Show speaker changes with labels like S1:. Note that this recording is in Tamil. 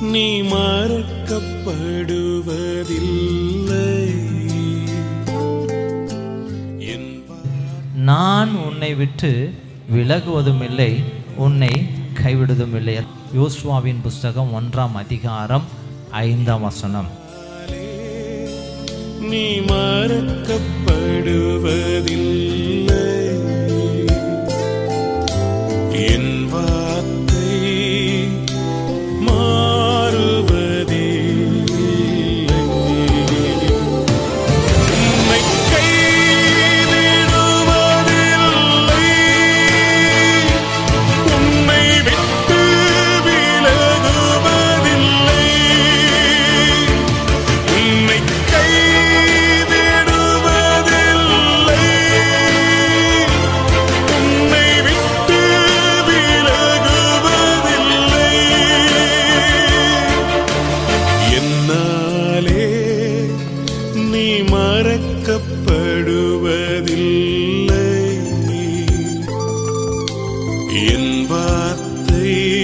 S1: நீ மறக்கப்படுவதில்லை. என்
S2: நான் உன்னை விட்டு விலகுவதும் இல்லை உன்னை கைவிடுவதும் இல்லை யோசுவாவின் புஸ்தகம் ஒன்றாம் அதிகாரம் ஐந்தாம் வசனம்.
S1: நீ மறக்கப்படுவதில்லை. மறக்கப்படுவதில்லை. என் வார்த்தை